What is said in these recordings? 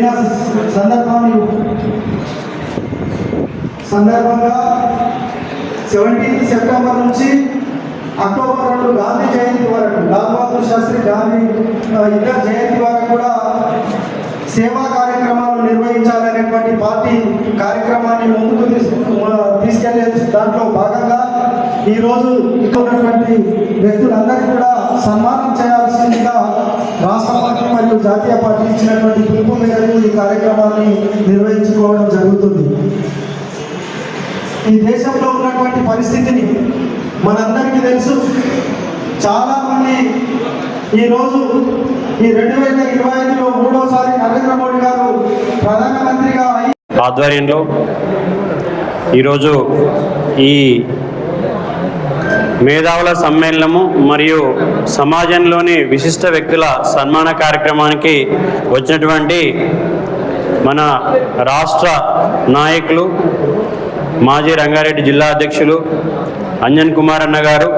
దిన సందర్భాన్ని సందర్భంగా సెవెంటీన్త్ సెప్టెంబర్ నుంచి అక్టోబర్ రెండు గాంధీ జయంతి వరకు లాల్ బహదూర్ శాస్త్రి గాంధీ ఇంకా ఇద్దరు జయంతి వరకు కూడా సేవా కార్యక్రమాలు నిర్వహించాలనేటువంటి పార్టీ కార్యక్రమాన్ని ముందుకు తీసుకెళ్ళే దాంట్లో భాగంగా ఈరోజు ఇక్కడ ఉన్నటువంటి వ్యక్తులందరికీ కూడా సన్మానం చేయాల్సిందిగా పార్టీ మరియు జాతీయ పార్టీ ఇచ్చినటువంటి పిలుపు మేరకు ఈ కార్యక్రమాన్ని నిర్వహించుకోవడం జరుగుతుంది. ఈ దేశంలో ఉన్నటువంటి పరిస్థితిని మనందరికీ తెలుసు. చాలా మంది ఈరోజు ఈ రెండు వేల ఇరవై ఐదులో మూడోసారి నరేంద్ర మోడీ గారు ప్రధానమంత్రిగా ఆధ్వర్యంలో ఈరోజు ఈ మేధావుల సమ్మేళనము మరియు సమాజంలోని విశిష్ట వ్యక్తుల సన్మాన కార్యక్రమానికి వచ్చినటువంటి మన రాష్ట్ర నాయకులు మాజీ రంగారెడ్డి జిల్లా అధ్యక్షులు అంజన్ కుమార్ అన్న గారు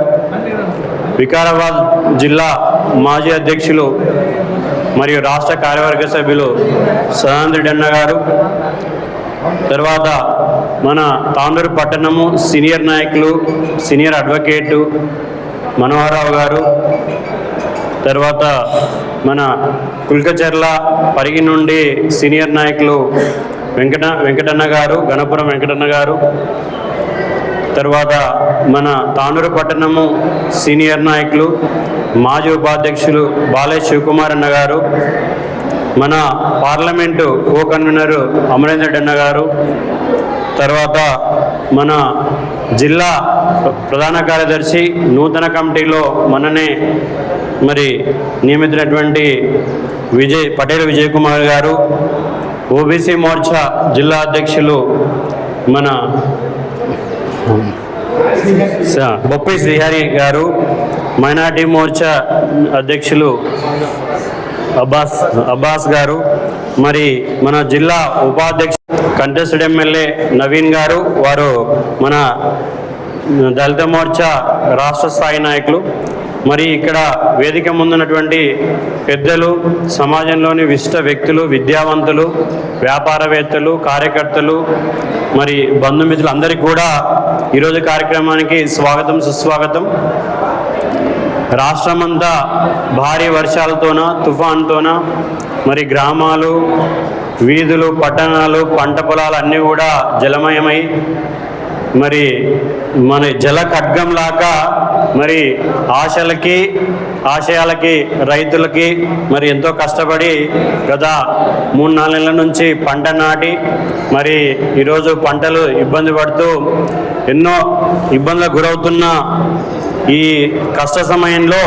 వికారాబాద్ జిల్లా మాజీ అధ్యక్షులు మరియు రాష్ట్ర కార్యవర్గ సభ్యులు సదానంద అన్న గారు తర్వాత మన తాండూరు పట్టణము సీనియర్ నాయకులు సీనియర్ అడ్వకేటు మనోహరరావు గారు తర్వాత మన కుల్కచర్ల పరిగి నుండి సీనియర్ నాయకులు వెంకట వెంకటన్న గారు గణపురం వెంకటన్న గారు తర్వాత మన తాండూరు పట్టణము సీనియర్ నాయకులు మాజీ ఉపాధ్యక్షులు బాలయ్య శివకుమార్ అన్న గారు మన పార్లమెంటు కో కన్వీనరు అమరేంద్ర అన్న గారు తర్వాత మన జిల్లా ప్రధాన కార్యదర్శి నూతన కమిటీలో మననే మరి నియమితున్నటువంటి విజయ్ పటేల్ విజయ్ కుమార్ గారు ఓబీసీ మోర్చా జిల్లా అధ్యక్షులు మన బొప్పి శ్రీహరి గారు మైనార్టీ మోర్చా అధ్యక్షులు అబ్బాస్ అబ్బాస్ గారు మరి మన జిల్లా ఉపాధ్యక్ష కంటెస్టెడ్ ఎమ్మెల్యే నవీన్ గారు వారు మన దళిత మోర్చా రాష్ట్ర స్థాయి నాయకులు మరి ఇక్కడ వేదిక ముందున్నటువంటి పెద్దలు సమాజంలోని విశిష్ట వ్యక్తులు విద్యావంతులు వ్యాపారవేత్తలు కార్యకర్తలు మరి బంధుమిత్రులు అందరికీ కూడా ఈరోజు కార్యక్రమానికి స్వాగతం సుస్వాగతం. రాష్ట్రమంతా భారీ వర్షాలతోన తుఫాన్తోన మరి గ్రామాలు వీధులు పట్టణాలు పంట పొలాలు అన్నీ కూడా జలమయమై మరి మన జల ఖడ్గంలాగా మరి ఆశలకి ఆశయాలకి రైతులకి మరి ఎంతో కష్టపడి గత మూడు నాలుగు నెలల నుంచి పంట నాటి మరి ఈరోజు పంటలు ఇబ్బంది పడుతూ ఎన్నో ఇబ్బందులకు గురవుతున్న ఈ కష్ట సమయంలో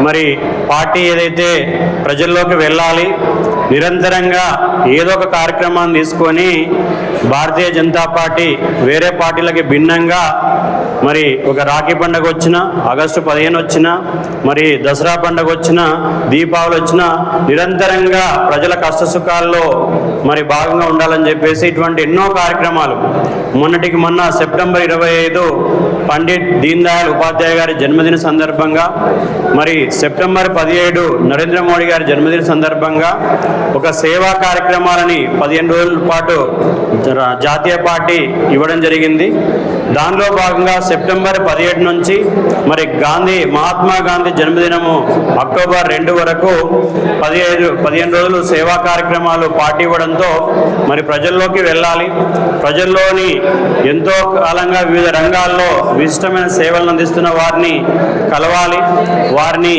మరి పార్టీ ఏదైతే ప్రజల్లోకి వెళ్ళాలి నిరంతరంగా ఏదో ఒక కార్యక్రమాన్ని తీసుకొని భారతీయ జనతా పార్టీ వేరే పార్టీలకి భిన్నంగా మరి ఒక రాఖీ పండగ వచ్చిన ఆగస్టు పదిహేను వచ్చిన మరి దసరా పండగ వచ్చిన దీపావళి వచ్చిన నిరంతరంగా ప్రజల కష్టసుఖాల్లో మరి భాగంగా ఉండాలని చెప్పేసి ఇటువంటి ఎన్నో కార్యక్రమాలు. మొన్నటికి మొన్న సెప్టెంబర్ ఇరవై ఐదు పండిట్ దీన్ దయాళ్ ఉపాధ్యాయ గారి జన్మదిన సందర్భంగా మరి సెప్టెంబర్ పదిహేడు నరేంద్ర మోడీ గారి జన్మదిన సందర్భంగా ఒక సేవా కార్యక్రమాలని పదిహేను రోజుల పాటు జాతీయ పార్టీ ఇవ్వడం జరిగింది. దానిలో భాగంగా సెప్టెంబర్ పదిహేడు నుంచి మరి గాంధీ మహాత్మా గాంధీ జన్మదినము అక్టోబర్ రెండు వరకు పదిహేను పదిహేను రోజులు సేవా కార్యక్రమాలు పార్టీ ఇవ్వడంతో మరి ప్రజల్లోకి వెళ్ళాలి. ప్రజల్లోని ఎంతో కాలంగా వివిధ రంగాల్లో విశిష్టమైన సేవలను అందిస్తున్న వారిని కలవాలి. వారిని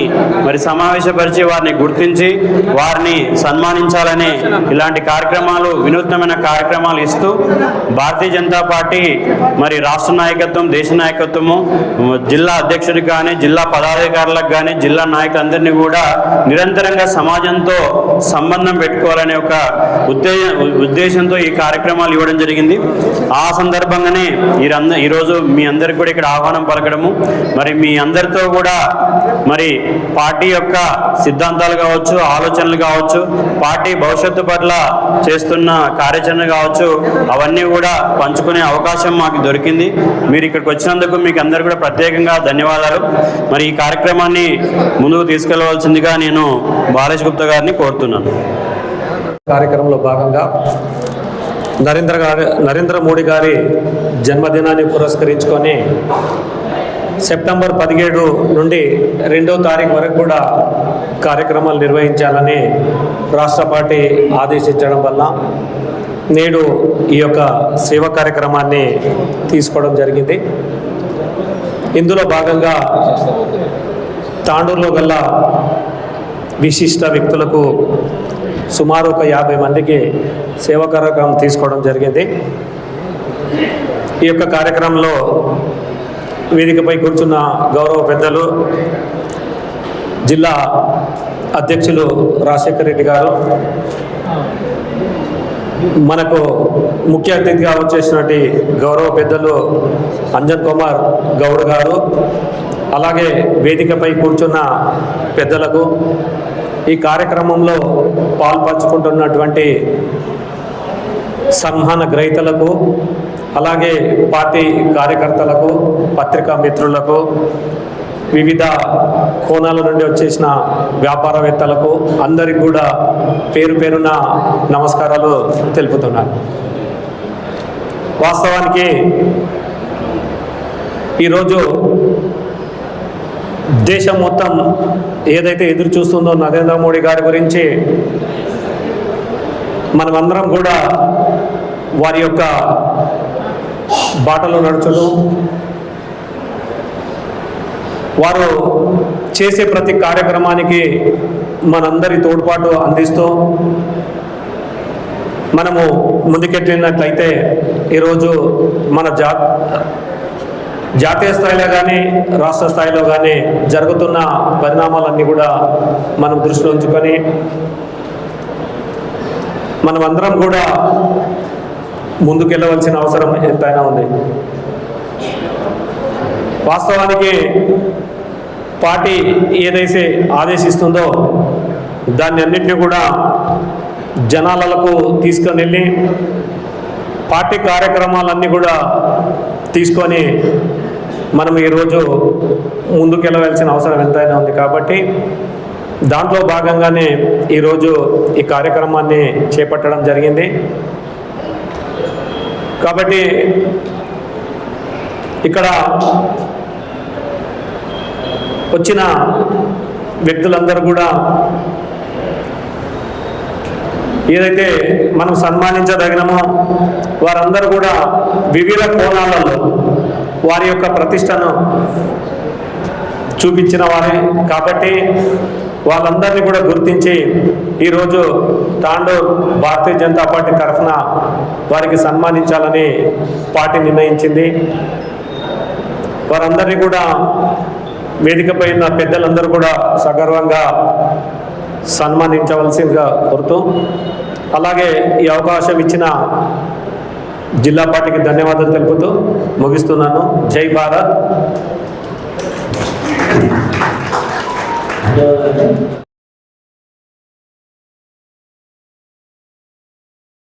మరి సమావేశపరిచి వారిని గుర్తించి వారిని సన్మానించాలని ఇలాంటి కార్యక్రమాలు వినూత్నమైన కార్యక్రమాలు ఇస్తూ భారతీయ జనతా పార్టీ మరి రాష్ట్ర నాయకత్వం దేశ నాయకత్వము జిల్లా అధ్యక్షుడికి కానీ జిల్లా పదాధికారులకు కానీ జిల్లా నాయకులందరినీ కూడా నిరంతరంగా సమాజంతో సంబంధం పెట్టుకోవాలనే ఒక ఉద్దేశ ఉద్దేశంతో ఈ కార్యక్రమాలు ఇవ్వడం జరిగింది. ఆ సందర్భంగానే ఈరోజు మీ అందరికి కూడా ఇక్కడ ఆహ్వానం పలకడము. మరి మీ అందరితో కూడా మరి పార్టీ యొక్క సిద్ధాంతాలు కావచ్చు ఆలోచనలు కావచ్చు పార్టీ భవిష్యత్తు పట్ల చేస్తున్న కార్యాచరణ కావచ్చు అవన్నీ కూడా పంచుకునే అవకాశం మాకు దొరికింది. మీరు ఇక్కడికి వచ్చినందుకు మీకు అందరు కూడా ప్రత్యేకంగా ధన్యవాదాలు. మరి ఈ కార్యక్రమాన్ని ముందుకు తీసుకెళ్ళవలసిందిగా నేను బాలేష్ గుప్తా గారిని కోరుతున్నాను. కార్యక్రమంలో భాగంగా నరేంద్ర గారి నరేంద్ర మోడీ గారి జన్మదినాన్ని పురస్కరించుకొని సెప్టెంబర్ పదిహేడు నుండి రెండో తారీఖు వరకు కూడా కార్యక్రమాలు నిర్వహించాలని రాష్ట్ర పార్టీ ఆదేశించడం వల్ల నేడు ఈ యొక్క సేవా కార్యక్రమాన్ని తీసుకోవడం జరిగింది. ఇందులో భాగంగా తాండూరులో గల విశిష్ట వ్యక్తులకు సుమారు ఒక యాభై మందికి సేవ కార్యక్రమం తీసుకోవడం జరిగింది. ఈ యొక్క కార్యక్రమంలో వేదికపై కూర్చున్న గౌరవ పెద్దలు జిల్లా అధ్యక్షులు రాజశేఖర రెడ్డి గారు. మనకు ముఖ్య అతిథిగా వచ్చేసినటువంటి గౌరవ పెద్దలు అంజన్ కుమార్ గౌడ్ గారు అలాగే వేదికపై కూర్చున్న పెద్దలకు ఈ కార్యక్రమంలో పాల్పంచుకుంటున్నటువంటి సంహాన గ్రహీతలకు అలాగే పార్టీ కార్యకర్తలకు పత్రికా మిత్రులకు వివిధ కోణాల నుండి వచ్చేసిన వ్యాపారవేత్తలకు అందరికి కూడా పేరు పేరున నమస్కారాలు తెలుపుతున్నాను. వాస్తవానికి ఈరోజు దేశం మొత్తం ఏదైతే ఎదురు చూస్తుందో నరేంద్ర మోడీ గారి గురించి మనమందరం కూడా వారి యొక్క బాటలో నడుచడం వారు చేసే ప్రతి కార్యక్రమానికి మనందరి తోడ్పాటు అందిస్తూ మనము ముందుకెట్టినట్లయితే ఈరోజు మన జా జాతీయ స్థాయిలో కానీ రాష్ట్ర స్థాయిలో కానీ జరుగుతున్న పరిణామాలన్నీ కూడా మనం దృష్టిలో ఉంచుకొని మనం అందరం కూడా ముందుకెళ్ళవలసిన అవసరం ఎంతైనా ఉంది. వాస్తవానికి పార్టీ ఏదైతే ఆదేశిస్తుందో దాన్ని అన్నింటినీ కూడా జనాలకు తీసుకొని వెళ్ళి పార్టీ కార్యక్రమాలన్నీ కూడా తీసుకొని మనం ఈరోజు ముందుకెళ్ళవలసిన అవసరం ఎంతైనా ఉంది కాబట్టి దాంట్లో భాగంగానే ఈరోజు ఈ కార్యక్రమాన్ని చేపట్టడం జరిగింది. కాబట్టి ఇక్కడ వచ్చిన వ్యక్తులందరూ కూడా ఏదైతే మనం సన్మానించదగినమో వారందరూ కూడా వివిధ కోణాలలో వారి యొక్క ప్రతిష్టను చూపించిన వారే. కాబట్టి వాళ్ళందరినీ కూడా గుర్తించి ఈరోజు తాండూర్ భారతీయ జనతా పార్టీ తరఫున వారికి సన్మానించాలని పార్టీ నిర్ణయించింది. వారందరినీ కూడా వేదికపై ఉన్న పెద్దలందరూ కూడా సగర్వంగా సన్మానించవలసిందిగా కోరుతూ అలాగే ఈ అవకాశం ఇచ్చిన జిల్లా పార్టీకి ధన్యవాదాలు తెలుపుతూ ముగిస్తున్నాను. జై భారత్.